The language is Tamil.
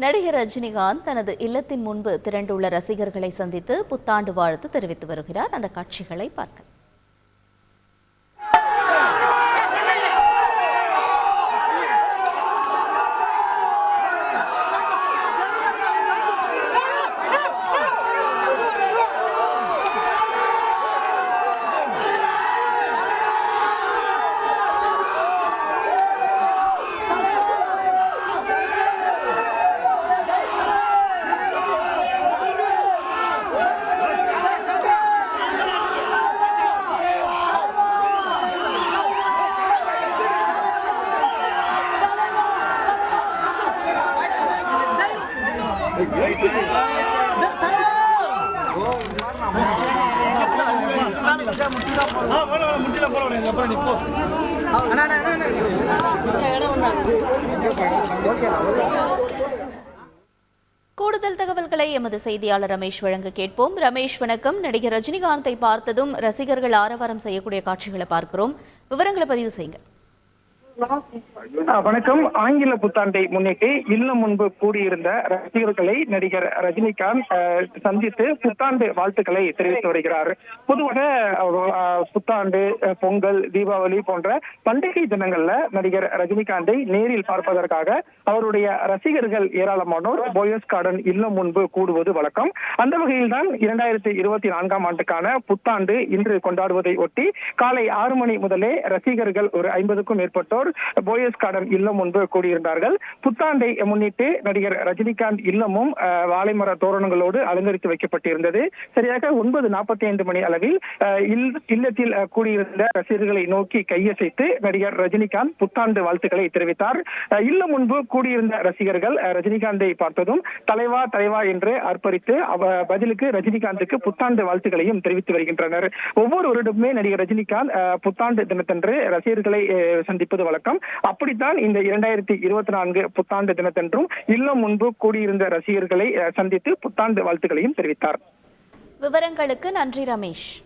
நடிகர் ரஜினிகாந்த் தனது இல்லத்தின் முன்பு திரண்டுள்ள ரசிகர்களை சந்தித்து புத்தாண்டு வாழ்த்து தெரிவித்து வருகிறார். அந்த காட்சிகளை பார்க்க கூடுதல் தகவல்களை எமது செய்தியாளர் ரமேஷ் வழங்க கேட்போம். ரமேஷ் வணக்கம். நடிகர் ரஜினிகாந்தை பார்த்ததும் ரசிகர்கள் ஆரவாரம் செய்யக்கூடிய காட்சிகளை பார்க்கிறோம். விவரங்களை பதிவு செய்யுங்க வணக்கம். ஆங்கில புத்தாண்டை முன்னிட்டு இல்லம் முன்பு கூடியிருந்த ரசிகர்களை நடிகர் ரஜினிகாந்த் சந்தித்து புத்தாண்டு வாழ்த்துக்களை தெரிவித்து வருகிறார். பொதுவாக புத்தாண்டு பொங்கல் தீபாவளி போன்ற பண்டிகை தினங்கள்ல நடிகர் ரஜினிகாந்தை நேரில் பார்ப்பதற்காக அவருடைய ரசிகர்கள் ஏராளமானோர் போயஸ் கார்டன் இல்லம் முன்பு கூடுவது வழக்கம். அந்த வகையில் தான் இரண்டாயிரத்தி இருபத்தி நான்காம் ஆண்டுக்கான புத்தாண்டு இன்று கொண்டாடுவதை ஒட்டி காலை ஆறு மணி முதலே ரசிகர்கள் ஒரு ஐம்பதுக்கும் மேற்பட்டோர் போயஸ் கார்டன் இல்லம் முன்பு கூடியிருந்தார்கள். புத்தாண்டை முன்னிட்டு நடிகர் ரஜினிகாந்த் இல்லமும் வாழைமர தோரணங்களோடு அலங்கரித்து வைக்கப்பட்டிருந்தது. சரியாக ஒன்பது நாற்பத்தி ஐந்து மணி அளவில் இல்லத்தில் கூடியிருந்த ரசிகர்களை நோக்கி கையசைத்து நடிகர் ரஜினிகாந்த் புத்தாண்டு வாழ்த்துக்களை தெரிவித்தார். இல்லம் முன்பு கூடியிருந்த ரசிகர்கள் ரஜினிகாந்தை பார்த்ததும் தலைவா தலைவா என்று அர்ப்பரித்து பதிலுக்கு ரஜினிகாந்துக்கு புத்தாண்டு வாழ்த்துக்களையும் தெரிவித்து வருகின்றனர். ஒவ்வொரு வருடமுமே நடிகர் ரஜினிகாந்த் புத்தாண்டு தினத்தன்று ரசிகர்களை சந்திப்பது வழக்கம் அப்படித்தான் இந்த இரண்டாயிரத்தி இருபத்தி நான்கு புத்தாண்டு தினத்தன்றும் இல்லம் முன்பு கூடியிருந்த ரசிகர்களை சந்தித்து புத்தாண்டு வாழ்த்துக்களையும் தெரிவித்தார். விவரங்களுக்கு நன்றி ரமேஷ்.